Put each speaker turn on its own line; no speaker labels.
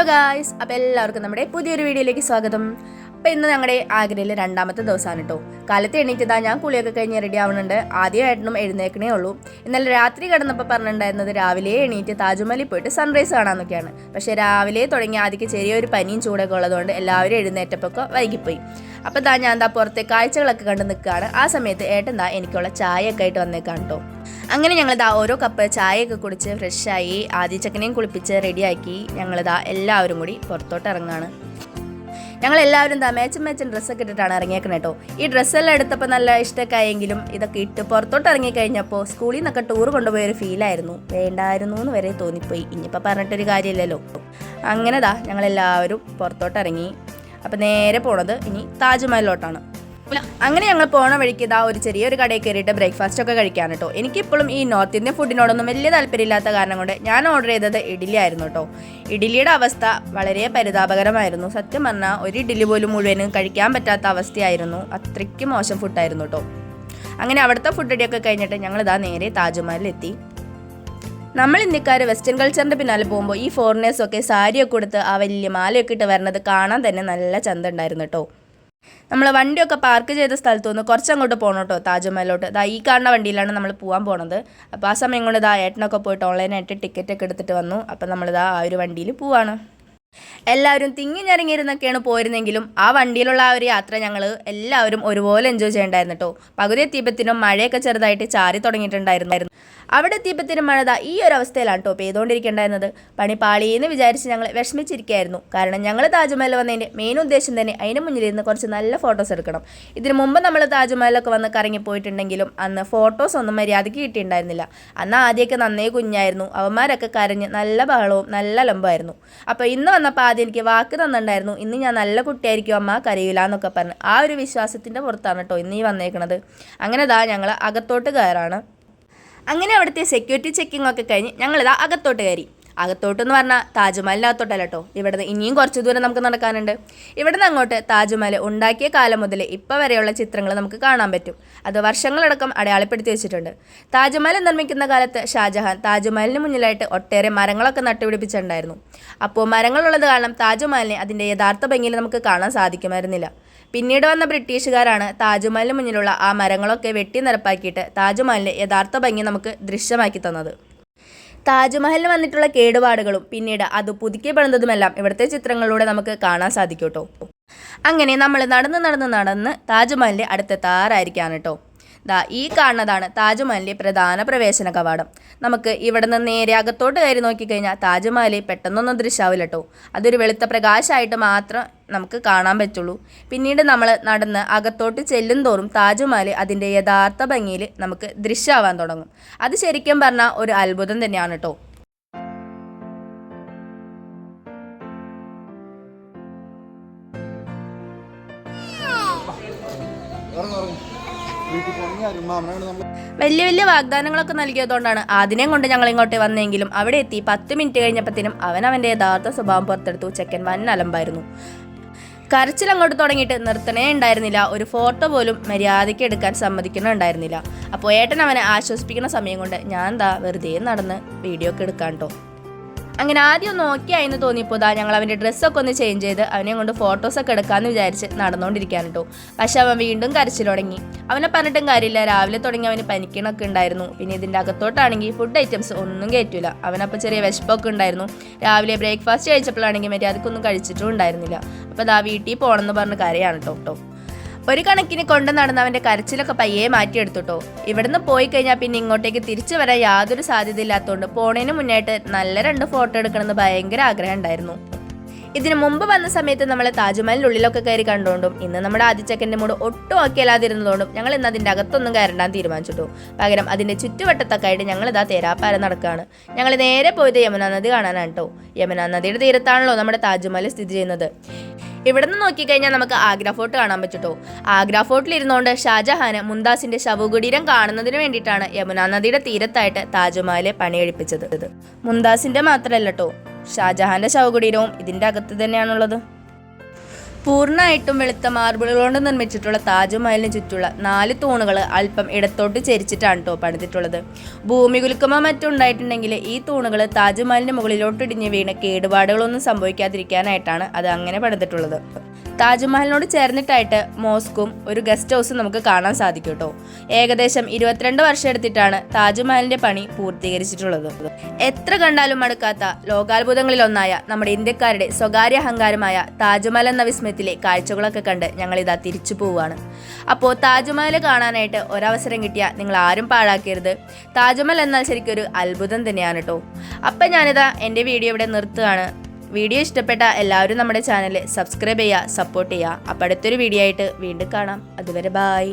Hello guys അപ്പോൾ എല്ലാവർക്കും നമ്മുടെ പുതിയൊരു വീഡിയോയിലേക്ക് സ്വാഗതം. അപ്പോൾ ഇന്ന് ഞങ്ങളുടെ ആഗ്രയിലെ രണ്ടാമത്തെ ദിവസമാണ് കേട്ടോ കാലത്ത് എണീറ്റതാ ഞാൻ കുളിയൊക്കെ കഴിഞ്ഞ് റെഡി ആവുന്നുണ്ട് ആദ്യമായിട്ടും എഴുന്നേക്കണേ ഉള്ളൂ. ഇന്നലെ രാത്രി കിടന്നപ്പോൾ പറഞ്ഞിട്ടുണ്ടായിരുന്നത് രാവിലെ എണീറ്റ് താജ്മഹലിൽ പോയിട്ട് സൺറൈസ് കാണാമെന്നൊക്കെയാണ് പക്ഷേ രാവിലെ തുടങ്ങി ആദ്യക്ക് ചെറിയൊരു പനിയും ചൂടൊക്കെ ഉള്ളതുകൊണ്ട് എല്ലാവരും എഴുന്നേറ്റപ്പോൾ ഒക്കെ വൈകിപ്പോയി. അപ്പോൾ താ ഞാൻ എന്താ പുറത്തെ കാഴ്ചകളൊക്കെ കണ്ട് നിൽക്കുകയാണ് ആ സമയത്ത് ഏട്ടൻ ദാ എനിക്കുള്ള ചായയൊക്കെ ആയിട്ട് വന്നേക്കാണ് കേട്ടോ അങ്ങനെ ഞങ്ങളിതാ ഓരോ കപ്പ് ചായയൊക്കെ കുടിച്ച് ഫ്രഷായി ആദ്യ ചക്കനെയും കുളിപ്പിച്ച് റെഡിയാക്കി ഞങ്ങളിതാ എല്ലാവരും കൂടി പുറത്തോട്ട് ഇറങ്ങാണ്. ഞങ്ങൾ എല്ലാവരും എന്താ മേച്ചും മേച്ചും ഡ്രസ്സൊക്കെ ഇട്ടിട്ടാണ് ഇറങ്ങിയേക്കുന്നത് കേട്ടോ ഈ ഡ്രസ്സെല്ലാം എടുത്തപ്പോൾ നല്ല ഇഷ്ടമൊക്കെ ആയെങ്കിലും ഇതൊക്കെ ഇട്ട് പുറത്തോട്ട് ഇറങ്ങിക്കഴിഞ്ഞപ്പോൾ സ്കൂളിൽ നിന്നൊക്കെ ടൂർ കൊണ്ടുപോയ ഒരു ഫീലായിരുന്നു വേണ്ടായിരുന്നു എന്ന് വരെ തോന്നിപ്പോയി. ഇനിയിപ്പോൾ പറഞ്ഞിട്ടൊരു കാര്യമില്ലല്ലോ. അങ്ങനെതാ ഞങ്ങളെല്ലാവരും പുറത്തോട്ട് ഇറങ്ങി. അപ്പോൾ നേരെ പോണത് ഇനി താജ്മഹലിലോട്ടാണ്. അങ്ങനെ ഞങ്ങൾ പോണ വഴിക്ക് ഇതാ ഒരു ചെറിയൊരു കടയിൽ കയറിയിട്ട് ബ്രേക്ക്ഫാസ്റ്റ് ഒക്കെ കഴിക്കാൻ കേട്ടോ എനിക്കിപ്പോഴും ഈ നോർത്ത് ഇന്ത്യൻ ഫുഡിനോടൊന്നും വലിയ താല്പര്യമില്ലാത്ത കാരണം കൊണ്ട് ഞാൻ ഓർഡർ ചെയ്തത് ഇഡ്ഡലി ആയിരുന്നു കേട്ടോ ഇഡ്ഡലിയുടെ അവസ്ഥ വളരെ പരിതാപകരമായിരുന്നു. സത്യം പറഞ്ഞാൽ ഒരു ഇഡ്ഡലി പോലും മുഴുവനും കഴിക്കാൻ പറ്റാത്ത അവസ്ഥയായിരുന്നു. അത്രയ്ക്ക് മോശം ഫുഡായിരുന്നു കേട്ടോ അങ്ങനെ അവിടുത്തെ ഫുഡ് ഇടിയൊക്കെ കഴിഞ്ഞിട്ട് ഞങ്ങൾ ഇതാ നേരെ താജ്മഹലിലെത്തി. നമ്മൾ ഇന്ത്യക്കാർ വെസ്റ്റേൺ കൾച്ചറിന്റെ പിന്നാലെ പോകുമ്പോൾ ഈ ഫോറിനേഴ്സൊക്കെ സാരിയൊക്കെ കൊടുത്ത് ആ വലിയ മാലയൊക്കെ ഇട്ട് വരുന്നത് കാണാൻ തന്നെ നല്ല ചന്ത ഉണ്ടായിരുന്നു കേട്ടോ നമ്മൾ വണ്ടിയൊക്കെ പാർക്ക് ചെയ്ത സ്ഥലത്തു നിന്ന് കുറച്ചങ്ങോട്ട് പോകണം കേട്ടോ താജ്മഹലോട്ട് ദാ ഈ കാണുന്ന വണ്ടിയിലാണ് നമ്മൾ പോകാൻ പോണത്. അപ്പോൾ ആ സമയം കൊണ്ട് ദാ ഏട്ടനൊക്കെ പോയിട്ട് ഓൺലൈനായിട്ട് ടിക്കറ്റ് ഒക്കെ എടുത്തിട്ട് വന്നു. അപ്പോൾ നമ്മളിതാ ആ ഒരു വണ്ടിയിൽ പോവാണ്. എല്ലാവരും തിങ്ങി ഞെരങ്ങിയിരുന്നൊക്കെയാണ് പോയിരുന്നെങ്കിലും ആ വണ്ടിയിലുള്ള ആ ഒരു യാത്ര ഞങ്ങൾ എല്ലാവരും ഒരുപോലെ എൻജോയ് ചെയ്യണ്ടായിരുന്നു കേട്ടോ പകുതി എത്തിയപ്പത്തിനും മഴയൊക്കെ ചെറുതായിട്ട് ചാരി തുടങ്ങിയിട്ടുണ്ടായിരുന്നു. അവിടെ എത്തിയപ്പത്തിനും മഴ ദാ ഈ ഒരു അവസ്ഥയിലാണ് കേട്ടോ പെയ്തുകൊണ്ടിരിക്കേണ്ടായിരുന്നത് പണി പാളിയെന്ന് വിചാരിച്ച് ഞങ്ങൾ വിഷമിച്ചിരിക്കുകയായിരുന്നു. കാരണം ഞങ്ങൾ താജ്മഹൽ വന്നതിന്റെ മെയിൻ ഉദ്ദേശം തന്നെ അതിന് മുന്നിലിരുന്ന് കുറച്ച് നല്ല ഫോട്ടോസ് എടുക്കണം. ഇതിനു മുമ്പ് നമ്മൾ താജ്മഹലൊക്കെ വന്ന് കറങ്ങി പോയിട്ടുണ്ടെങ്കിലും അന്ന് ഫോട്ടോസ് ഒന്നും മര്യാദയ്ക്ക് കിട്ടിയിട്ടുണ്ടായിരുന്നില്ല. അന്ന് ആദ്യമൊക്കെ നന്നേ കുഞ്ഞായിരുന്നു. അവന്മാരൊക്കെ കരഞ്ഞ് നല്ല ബഹളവും നല്ല ലംബമായിരുന്നു അപ്പോൾ ഇന്ന് വന്നപ്പോൾ ആദ്യം എനിക്ക് വാക്ക് തന്നിട്ടുണ്ടായിരുന്നു. ഇന്ന് ഞാൻ നല്ല കുട്ടിയായിരിക്കും അമ്മ കരയില്ല എന്നൊക്കെ പറഞ്ഞ് ആ ഒരു വിശ്വാസത്തിന്റെ പുറത്താണ് കേട്ടോ ഇന്ന് ഈ വന്നേക്കണത്. അങ്ങനെ ദാ ഞങ്ങൾ അകത്തോട്ട് കയറാണ്. അങ്ങനെ അവിടുത്തെ സെക്യൂരിറ്റി ചെക്കിംഗ് ഒക്കെ കഴിഞ്ഞ് ഞങ്ങളിതാ അകത്തോട്ട് കയറി. അകത്തോട്ട് എന്ന് പറഞ്ഞാൽ താജ്മഹലിനകത്തോട്ടല്ല കേട്ടോ ഇവിടുന്ന് ഇനിയും കുറച്ച് ദൂരം നമുക്ക് നടക്കാനുണ്ട്. ഇവിടുന്ന് അങ്ങോട്ട് താജ്മഹൽ ഉണ്ടാക്കിയ കാലം മുതൽ ഇപ്പോൾ വരെയുള്ള ചിത്രങ്ങൾ നമുക്ക് കാണാൻ പറ്റും. അത് വർഷങ്ങളടക്കം അടയാളപ്പെടുത്തി വെച്ചിട്ടുണ്ട്. താജ്മഹൽ നിർമ്മിക്കുന്ന കാലത്ത് ഷാജഹാൻ താജ്മഹലിന് മുന്നിലായിട്ട് ഒട്ടേറെ മരങ്ങളൊക്കെ നട്ടുപിടിപ്പിച്ചിട്ടുണ്ടായിരുന്നു. അപ്പോൾ മരങ്ങളുള്ളത് കാരണം താജ്മഹലിനെ അതിന്റെ യഥാർത്ഥ ഭംഗിയിൽ നമുക്ക് കാണാൻ സാധിക്കുമായിരുന്നില്ല. പിന്നീട് വന്ന ബ്രിട്ടീഷുകാരാണ് താജ്മഹലിന് മുന്നിലുള്ള ആ മരങ്ങളൊക്കെ വെട്ടി നിരപ്പാക്കിയിട്ട് താജ്മഹലിന്റെ യഥാർത്ഥ ഭംഗി നമുക്ക് ദൃശ്യമാക്കി തന്നത്. താജ്മഹലിന് വന്നിട്ടുള്ള കേടുപാടുകളും പിന്നീട് അത് പുതുക്കി പണിതതുമെല്ലാം ഇവിടുത്തെ ചിത്രങ്ങളിലൂടെ നമുക്ക് കാണാൻ സാധിക്കും കേട്ടോ. അങ്ങനെ നമ്മൾ നടന്ന് നടന്ന് നടന്ന് താജ്മഹലിന്റെ അടുത്തെത്താറായിരിക്കാണ് കേട്ടോ. ദാ ഈ കാണുന്നതാണ് താജ്മഹലിന്റെ പ്രധാന പ്രവേശന കവാടം. നമുക്ക് ഇവിടെ നിന്ന് നേരെ അകത്തോട്ട് കയറി നോക്കിക്കഴിഞ്ഞാൽ താജ്മഹൽ പെട്ടെന്നൊന്നും ദൃശ്യാവില്ല കേട്ടോ അതൊരു വെളുത്ത പ്രകാശമായിട്ട് മാത്രം നമുക്ക് കാണാൻ പറ്റുള്ളൂ. പിന്നീട് നമ്മൾ നടന്ന് അകത്തോട്ട് ചെല്ലും തോറും താജ്മഹൽ അതിന്റെ യഥാർത്ഥ ഭംഗിയിൽ നമുക്ക് ദൃശ്യമാവാൻ തുടങ്ങും. അത് ശരിക്കും പറഞ്ഞാൽ ഒരു അത്ഭുതം തന്നെയാണ് കേട്ടോ വലിയ വലിയ വാഗ്ദാനങ്ങളൊക്കെ നൽകിയതുകൊണ്ടാണ് ആദ്യം കൊണ്ട് ഞങ്ങൾ ഇങ്ങോട്ട് വന്നെങ്കിലും അവിടെ എത്തി പത്ത് മിനിറ്റ് കഴിഞ്ഞപ്പോഴത്തേനും അവൻ അവന്റെ യഥാർത്ഥ സ്വഭാവം പുറത്തെടുത്തു. ചെക്കൻ വൻ അലമ്പായിരുന്നു. കരച്ചിൽ അങ്ങോട്ട് തുടങ്ങിയിട്ട് നിർത്തണേ ഉണ്ടായിരുന്നില്ല. ഒരു ഫോട്ടോ പോലും മര്യാദയ്ക്ക് എടുക്കാൻ സമ്മതിക്കുന്നുണ്ടായിരുന്നില്ല. അപ്പോൾ ഏട്ടൻ അവനെ ആശ്വസിപ്പിക്കുന്ന സമയം കൊണ്ട് ഞാൻ എന്താ വെറുതെ നടന്ന് വീഡിയോ ഒക്കെ എടുക്കാൻ കേട്ടോ അങ്ങനെ ആദ്യം ആയിരുന്നു തോന്നിയപ്പോൾ ഇതാ ഞങ്ങൾ അവന്റെ ഡ്രസ്സൊക്കെ ഒന്ന് ചേഞ്ച് ചെയ്ത് അവനെ കൊണ്ട് ഫോട്ടോസൊക്കെ എടുക്കാമെന്ന് വിചാരിച്ച് നടന്നുകൊണ്ടിരിക്കാൻ കേട്ടോ. പക്ഷെ അവൻ വീണ്ടും കരച്ചിൽ തുടങ്ങി. അവനെ പറഞ്ഞിട്ടും കാര്യമില്ല. രാവിലെ തുടങ്ങി അവന് പനിക്കണൊക്കെ ഉണ്ടായിരുന്നു. പിന്നെ ഇതിന്റെ അകത്തോട്ടാണെങ്കിൽ ഫുഡ് ഐറ്റംസ് ഒന്നും കയറ്റില്ല അവനപ്പോൾ ചെറിയ വിശപ്പൊക്കെ ഉണ്ടായിരുന്നു. രാവിലെ ബ്രേക്ക്ഫാസ്റ്റ് കഴിച്ചപ്പോഴാണെങ്കിൽ മര്യാദക്കൊന്നും കഴിച്ചിട്ടും ഉണ്ടായിരുന്നില്ല. അപ്പോൾ അതാ വീട്ടിൽ പോകണമെന്ന് പറഞ്ഞ കരയാണ് കേട്ടോ കേട്ടോ. ഒരു കണക്കിന് കൊണ്ടു നടന്നവന്റെ കരച്ചിലൊക്കെ പയ്യെ മാറ്റിയെടുത്തുട്ടോ. ഇവിടുന്ന് പോയി കഴിഞ്ഞാൽ പിന്നെ ഇങ്ങോട്ടേക്ക് തിരിച്ചു വരാൻ യാതൊരു സാധ്യതയില്ലാത്തതുകൊണ്ട് പോണേന് മുന്നായിട്ട് നല്ല രണ്ട് ഫോട്ടോ എടുക്കണമെന്ന് ഭയങ്കര ആഗ്രഹം ഉണ്ടായിരുന്നു. ഇതിനു മുമ്പ് വന്ന സമയത്ത് നമ്മൾ താജ്മഹലിന്റെ ഉള്ളിലൊക്കെ കയറി കണ്ടുകൊണ്ടും ഇന്ന് നമ്മുടെ ആദിച്ചക്കന്റെ മൂട് ഒട്ടും ഓക്കെയല്ലാതിരുന്നതുകൊണ്ടും ഞങ്ങൾ ഇന്ന് അതിന്റെ അകത്തൊന്നും കയറണ്ടാൻ തീരുമാനിച്ചിട്ടു. പകരം അതിന്റെ ചുറ്റുവട്ടത്തൊക്കെ ആയിട്ട് ഞങ്ങൾ ഇതാ തേരാപ്പാര നടക്കുകയാണ് ഞങ്ങൾ നേരെ പോയത് യമുന നദി കാണാനാണ് കേട്ടോ യമുന നദിയുടെ തീരത്താണല്ലോ നമ്മുടെ താജ്മഹൽ സ്ഥിതി ചെയ്യുന്നത്. ഇവിടെ നിന്ന് നോക്കിക്കഴിഞ്ഞാൽ നമുക്ക് ആഗ്ര ഫോർട്ട് കാണാൻ പറ്റുട്ടോ ആഗ്ര ഫോർട്ടിൽ ഇരുന്നുകൊണ്ട് ഷാജഹാന് മുന്താസിന്റെ ശവകുടീരം കാണുന്നതിന് വേണ്ടിയിട്ടാണ് യമുന നദിയുടെ തീരത്തായിട്ട് താജ്മഹൽ പണിയെടുപ്പിച്ചത്. മുന്താസിന്റെ മാത്രമല്ല കേട്ടോ ഷാജഹാന്റെ ശവകുടീരവും ഇതിന്റെ അകത്ത് തന്നെയാണുള്ളത്. പൂർണമായിട്ടും വെളുത്ത മാർബിളുകൾ കൊണ്ട് നിർമ്മിച്ചിട്ടുള്ള താജ്മഹലിന് ചുറ്റുള്ള നാല് തൂണുകൾ അല്പം ഇടത്തോട്ട് ചരിച്ചിട്ടാണ് കേട്ടോ പണിതിട്ടുള്ളത് ഭൂമി കുലുക്കമോ മറ്റുണ്ടായിട്ടുണ്ടെങ്കിൽ ഈ തൂണുകൾ മുകളിലോട്ട് ഇടിഞ്ഞ് വീണ് കേടുപാടുകളൊന്നും സംഭവിക്കാതിരിക്കാനായിട്ടാണ് അത് അങ്ങനെ പണിതിട്ടുള്ളത്. താജ്മഹലിനോട് ചേർന്നിട്ടായിട്ട് മോസ്കും ഒരു ഗസ്റ്റ് ഹൗസും നമുക്ക് കാണാൻ സാധിക്കും കേട്ടോ. ഏകദേശം ഇരുപത്തിരണ്ട് വർഷം എടുത്തിട്ടാണ് താജ്മഹലിന്റെ പണി പൂർത്തീകരിച്ചിട്ടുള്ളത്. എത്ര കണ്ടാലും മടുക്കാത്ത ലോകാത്ഭുതങ്ങളിലൊന്നായ നമ്മുടെ ഇന്ത്യക്കാരുടെ സ്വകാര്യ അഹങ്കാരമായ താജ്മഹൽ എന്ന വിസ്മയത്തിലെ കാഴ്ചകളൊക്കെ കണ്ട് ഞങ്ങൾ ഇതാ തിരിച്ചു പോവുകയാണ്. അപ്പോൾ താജ്മഹൽ കാണാനായിട്ട് ഒരവസരം കിട്ടിയാൽ നിങ്ങൾ ആരും പാഴാക്കരുത്. താജ്മഹൽ എന്നാൽ ശരിക്കും ഒരു അത്ഭുതം തന്നെയാണ് കേട്ടോ. അപ്പം ഞാനിതാ എന്റെ വീഡിയോ ഇവിടെ നിർത്തുകയാണ്. വീഡിയോ ഇഷ്ടപ്പെട്ട എല്ലാവരും നമ്മുടെ ചാനൽ സബ്സ്ക്രൈബ് ചെയ്യുക സപ്പോർട്ട് ചെയ്യുക. അപ്പോൾ അടുത്തൊരു വീഡിയോ ആയിട്ട് വീണ്ടും കാണാം. അതുവരെ ബായ്